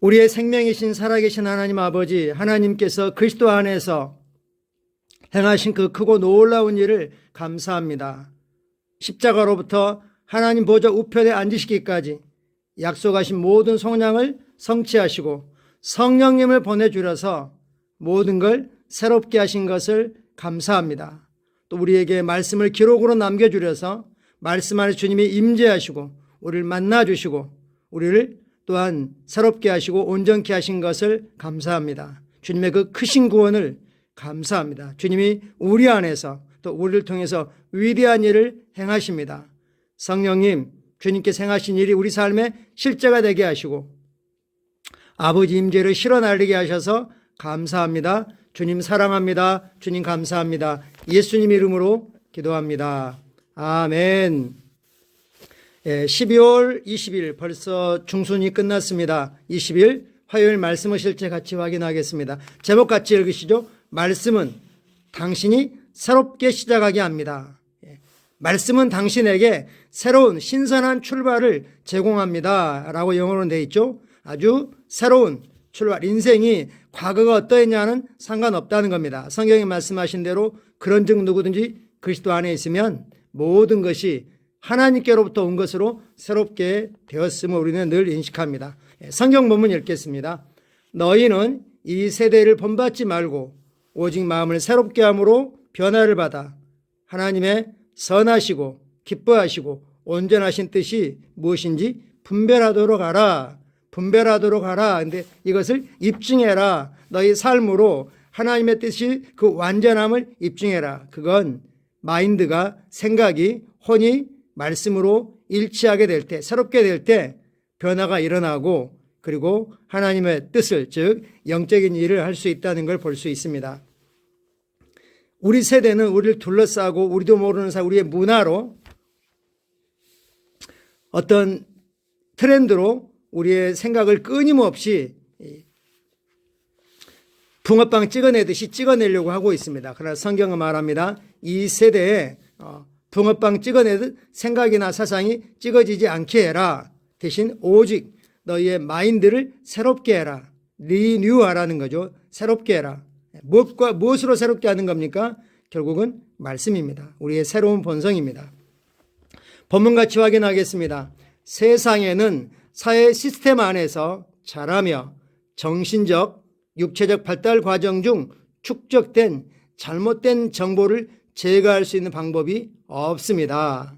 우리의 생명이신 살아계신 하나님 아버지 하나님께서 그리스도 안에서 행하신 그 크고 놀라운 일을 감사합니다. 십자가로부터 하나님 보좌 우편에 앉으시기까지 약속하신 모든 성량을 성취하시고 성령님을 보내주려서 모든 걸 새롭게 하신 것을 감사합니다. 또 우리에게 말씀을 기록으로 남겨주려서 말씀 안에 주님이 임재하시고 우리를 만나주시고 우리를 또한 새롭게 하시고 온전케 하신 것을 감사합니다. 주님의 그 크신 구원을 감사합니다. 주님이 우리 안에서 또 우리를 통해서 위대한 일을 행하십니다. 성령님, 주님께서 행하신 일이 우리 삶의 실제가 되게 하시고 아버지 임재를 실어 날리게 하셔서 감사합니다. 주님 사랑합니다. 주님 감사합니다. 예수님 이름으로 기도합니다. 아멘. 예, 12월 20일 벌써 중순이 끝났습니다. 20일 화요일 말씀을 실제 같이 확인하겠습니다. 제목 같이 읽으시죠. 말씀은 당신이 새롭게 시작하게 합니다. 예, 말씀은 당신에게 새로운 신선한 출발을 제공합니다. 라고 영어로 되어 있죠. 아주 새로운 출발, 인생이 과거가 어떠했냐는 상관없다는 겁니다. 성경이 말씀하신 대로 그런 즉 누구든지 그리스도 안에 있으면 모든 것이 하나님께로부터 온 것으로 새롭게 되었음을 우리는 늘 인식합니다. 예, 성경 본문 읽겠습니다. 너희는 이 세대를 본받지 말고 오직 마음을 새롭게 함으로 변화를 받아 하나님의 선하시고 기뻐하시고 온전하신 뜻이 무엇인지 분별하도록 하라. 분별하도록 하라. 근데 이것을 입증해라. 너희 삶으로 하나님의 뜻이 그 완전함을 입증해라. 그건 마인드가 생각이 혼이 말씀으로 일치하게 될 때, 새롭게 될 때 변화가 일어나고 그리고 하나님의 뜻을 즉 영적인 일을 할 수 있다는 걸 볼 수 있습니다. 우리 세대는 우리를 둘러싸고 우리도 모르는 사이 우리의 문화로 어떤 트렌드로 우리의 생각을 끊임없이 붕어빵 찍어내듯이 찍어내려고 하고 있습니다. 그러나 성경은 말합니다. 이 세대에 어, 붕어빵 찍어내듯 생각이나 사상이 찍어지지 않게 해라. 대신 오직 너희의 마인드를 새롭게 해라. 리뉴하라는 거죠. 새롭게 해라. 무엇과 무엇으로 새롭게 하는 겁니까? 결국은 말씀입니다. 우리의 새로운 본성입니다. 본문같이 확인하겠습니다. 세상에는 사회 시스템 안에서 자라며 정신적, 육체적 발달 과정 중 축적된 잘못된 정보를 제거할 수 있는 방법이 없습니다.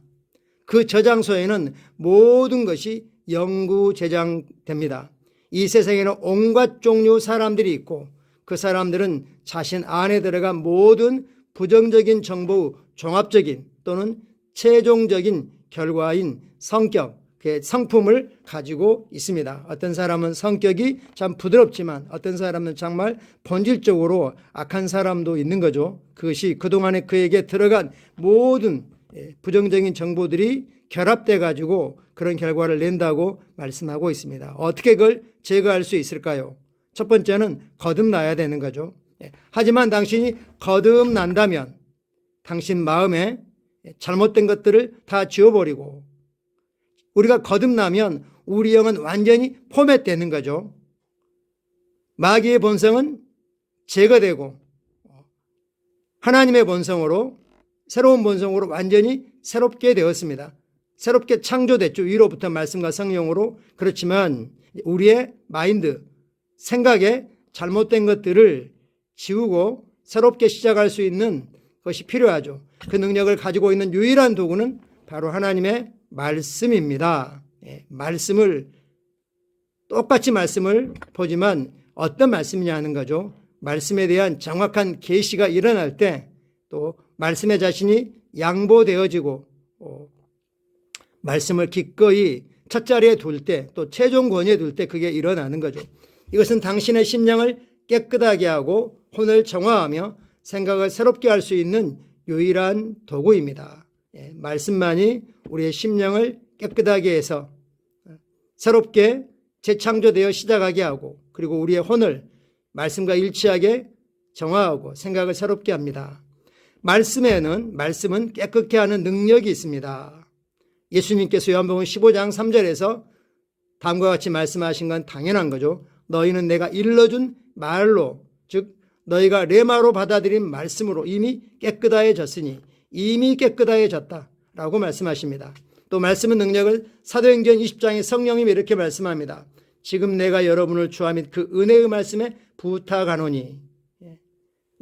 그 저장소에는 모든 것이 영구 저장됩니다. 이 세상에는 온갖 종류 사람들이 있고 그 사람들은 자신 안에 들어간 모든 부정적인 정보 종합적인 또는 최종적인 결과인 성격, 그 성품을 가지고 있습니다. 어떤 사람은 성격이 참 부드럽지만 어떤 사람은 정말 본질적으로 악한 사람도 있는 거죠. 그것이 그동안에 그에게 들어간 모든 예, 부정적인 정보들이 결합돼 가지고 그런 결과를 낸다고 말씀하고 있습니다. 어떻게 그걸 제거할 수 있을까요? 첫 번째는 거듭나야 되는 거죠. 예, 하지만 당신이 거듭난다면 당신 마음에 잘못된 것들을 다 지워버리고 우리가 거듭나면 우리 영은 완전히 포맷되는 거죠. 마귀의 본성은 제거되고 하나님의 본성으로 새로운 본성으로 완전히 새롭게 되었습니다. 새롭게 창조됐죠. 위로부터 말씀과 성령으로. 그렇지만 우리의 마인드, 생각에 잘못된 것들을 지우고 새롭게 시작할 수 있는 것이 필요하죠. 그 능력을 가지고 있는 유일한 도구는 바로 하나님의 말씀입니다. 예, 말씀을 똑같이 말씀을 보지만 어떤 말씀이냐 하는 거죠. 말씀에 대한 정확한 계시가 일어날 때 또 말씀의 자신이 양보되어지고 어, 말씀을 기꺼이 첫 자리에 둘 때 또 최종 권위에 둘 때 그게 일어나는 거죠. 이것은 당신의 심령을 깨끗하게 하고 혼을 정화하며 생각을 새롭게 할 수 있는 유일한 도구입니다. 예, 말씀만이 우리의 심령을 깨끗하게 해서 새롭게 재창조되어 시작하게 하고 그리고 우리의 혼을 말씀과 일치하게 정화하고 생각을 새롭게 합니다. 말씀에는 말씀은 깨끗게 하는 능력이 있습니다. 예수님께서 요한복음 15장 3절에서 다음과 같이 말씀하신 건 당연한 거죠. 너희는 내가 일러준 말로 즉 너희가 레마로 받아들인 말씀으로 이미 깨끗하여졌으니 이미 깨끗하여졌다 라고 말씀하십니다. 또 말씀의 능력을 사도행전 20장에 성령님이 이렇게 말씀합니다. 지금 내가 여러분을 주와 및 그 은혜의 말씀에 부탁하노니 예.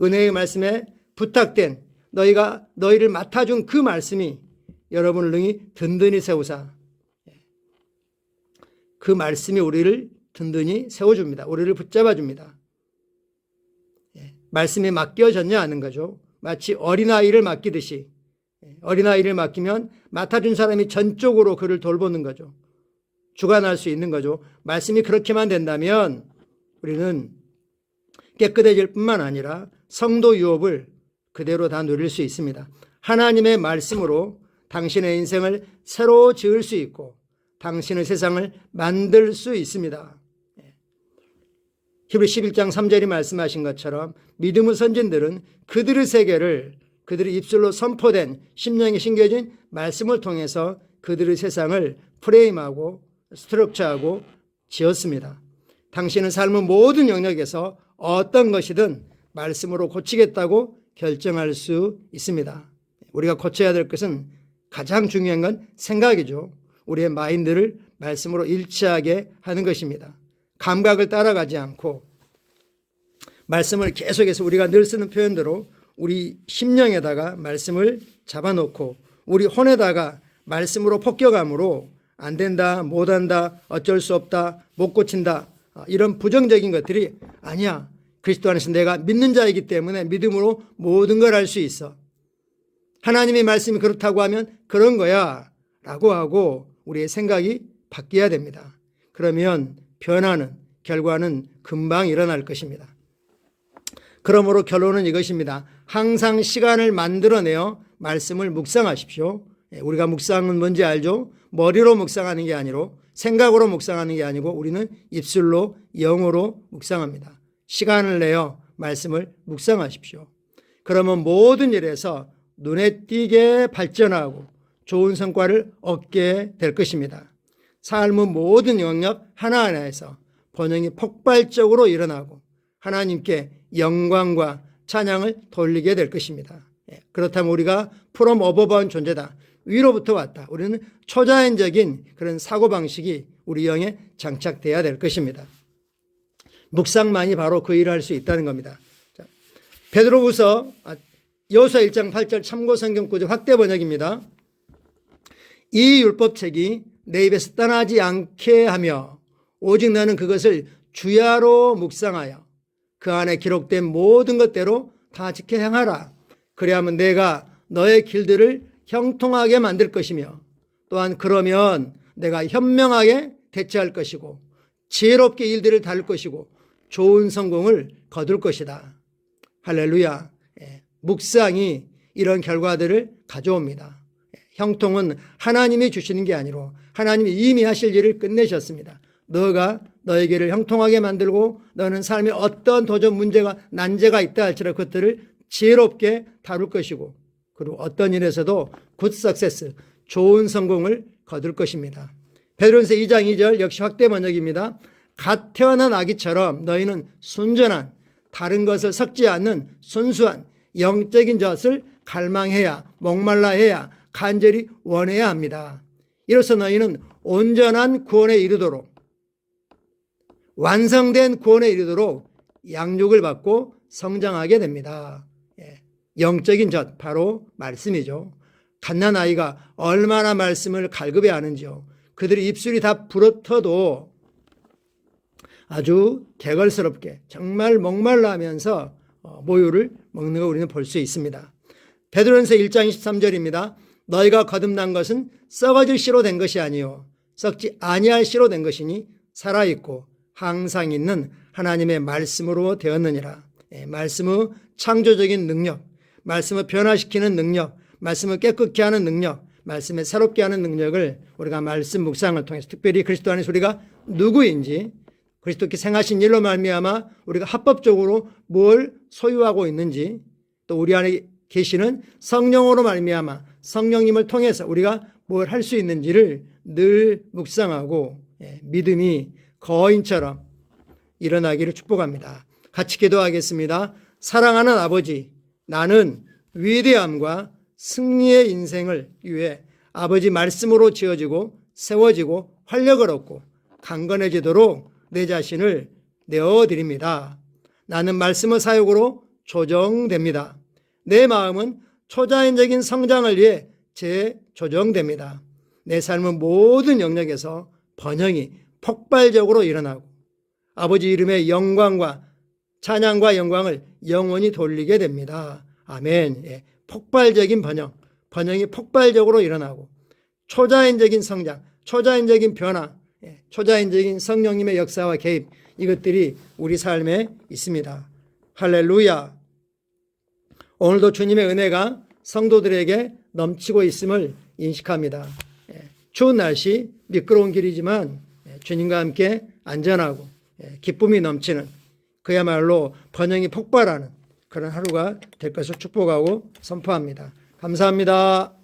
은혜의 말씀에 부탁된 너희가 너희를 맡아준 그 말씀이 여러분을 능히 든든히 세우사 예. 그 말씀이 우리를 든든히 세워줍니다. 우리를 붙잡아 줍니다. 예. 말씀에 맡겨졌냐 하는 거죠. 마치 어린아이를 맡기듯이 예. 어린아이를 맡기면 맡아준 사람이 전적으로 그를 돌보는 거죠. 주관할 수 있는 거죠. 말씀이 그렇게만 된다면 우리는 깨끗해질 뿐만 아니라 성도 유업을 그대로 다 누릴 수 있습니다. 하나님의 말씀으로 당신의 인생을 새로 지을 수 있고 당신의 세상을 만들 수 있습니다. 예. 히브리 11장 3절이 말씀하신 것처럼 믿음의 선진들은 그들의 세계를 그들의 입술로 선포된 심령에 심겨진 말씀을 통해서 그들의 세상을 프레임하고 스트럭처하고 지었습니다. 당신은 삶의 모든 영역에서 어떤 것이든 말씀으로 고치겠다고 결정할 수 있습니다. 우리가 고쳐야 될 것은 가장 중요한 건 생각이죠. 우리의 마인드를 말씀으로 일치하게 하는 것입니다. 감각을 따라가지 않고 말씀을 계속해서 우리가 늘 쓰는 표현대로 우리 심령에다가 말씀을 잡아놓고 우리 혼에다가 말씀으로 폭격함으로 안 된다, 못 한다, 어쩔 수 없다, 못 고친다 아, 이런 부정적인 것들이 아니야. 그리스도 안에서 내가 믿는 자이기 때문에 믿음으로 모든 걸할수 있어. 하나님의 말씀이 그렇다고 하면 그런 거야. 라고 하고 우리의 생각이 바뀌어야 됩니다. 그러면 변화는, 결과는 금방 일어날 것입니다. 그러므로 결론은 이것입니다. 항상 시간을 만들어내어 말씀을 묵상하십시오. 예, 우리가 묵상은 뭔지 알죠? 머리로 묵상하는 게 아니고 생각으로 묵상하는 게 아니고 우리는 입술로 영어로 묵상합니다. 시간을 내어 말씀을 묵상하십시오. 그러면 모든 일에서 눈에 띄게 발전하고 좋은 성과를 얻게 될 것입니다. 삶의 모든 영역 하나하나에서 번영이 폭발적으로 일어나고 하나님께 영광과 찬양을 돌리게 될 것입니다. 예, 그렇다면 우리가 프롬 어버번 존재다. 위로부터 왔다. 우리는 초자연적인 그런 사고방식이 우리 영에 장착돼야 될 것입니다. 묵상만이 바로 그 일을 할 수 있다는 겁니다. 자, 베드로후서 아, 여호수아 1장 8절 참고 성경 구절 확대 번역입니다. 이 율법책이 내 입에서 떠나지 않게 하며 오직 너는 그것을 주야로 묵상하여 그 안에 기록된 모든 것대로 다 지켜 행하라. 그래야면 내가 너의 길들을 형통하게 만들 것이며 또한 그러면 내가 현명하게 대처할 것이고 지혜롭게 일들을 다룰 것이고 좋은 성공을 거둘 것이다. 할렐루야. 예, 묵상이 이런 결과들을 가져옵니다. 예, 형통은 하나님이 주시는 게 아니로 하나님이 이미 하실 일을 끝내셨습니다. 너가 너에게를 형통하게 만들고 너는 삶에 어떤 도전 문제가 난제가 있다 할지라도 그것들을 지혜롭게 다룰 것이고 그리고 어떤 일에서도 굿 석세스 좋은 성공을 거둘 것입니다. 베드로전서 2장 2절 역시 확대 번역입니다. 갓 태어난 아기처럼 너희는 순전한 다른 것을 섞지 않는 순수한 영적인 젖을 갈망해야 목말라 해야 간절히 원해야 합니다. 이로써 너희는 온전한 구원에 이르도록 완성된 구원에 이르도록 양육을 받고 성장하게 됩니다. 예. 영적인 젖 바로 말씀이죠. 갓난 아이가 얼마나 말씀을 갈급해 하는지요. 그들의 입술이 다 부러터도 아주 개걸스럽게 정말 목말라 하면서 어, 모유를 먹는 거 우리는 볼 수 있습니다. 베드로전서 1장 23절입니다. 너희가 거듭난 것은 썩어질 씨로 된 것이 아니요 썩지 아니할 씨로 된 것이니 살아 있고 항상 있는 하나님의 말씀으로 되었느니라. 예, 말씀의 창조적인 능력, 말씀을 변화시키는 능력, 말씀을 깨끗게 하는 능력, 말씀을 새롭게 하는 능력을 우리가 말씀 묵상을 통해서 특별히 그리스도 안에서 우리가 누구인지 그리스도께 생하신 일로 말미암아 우리가 합법적으로 뭘 소유하고 있는지 또 우리 안에 계시는 성령으로 말미암아 성령님을 통해서 우리가 뭘 할 수 있는지를 늘 묵상하고 예, 믿음이 거인처럼 일어나기를 축복합니다. 같이 기도하겠습니다. 사랑하는 아버지, 나는 위대함과 승리의 인생을 위해 아버지 말씀으로 지어지고 세워지고 활력을 얻고 강건해지도록 내 자신을 내어드립니다. 나는 말씀의 사역으로 조정됩니다. 내 마음은 초자연적인 성장을 위해 재조정됩니다. 내 삶은 모든 영역에서 번영이 폭발적으로 일어나고 아버지 이름의 영광과 찬양과 영광을 영원히 돌리게 됩니다. 아멘. 예, 폭발적인 번영, 번영이 폭발적으로 일어나고 초자연적인 성장, 초자연적인 변화, 예, 초자연적인 성령님의 역사와 개입 이것들이 우리 삶에 있습니다. 할렐루야. 오늘도 주님의 은혜가 성도들에게 넘치고 있음을 인식합니다. 예, 추운 날씨, 미끄러운 길이지만 예, 주님과 함께 안전하고 예, 기쁨이 넘치는 그야말로 번영이 폭발하는 그런 하루가 될 것을 축복하고 선포합니다. 감사합니다.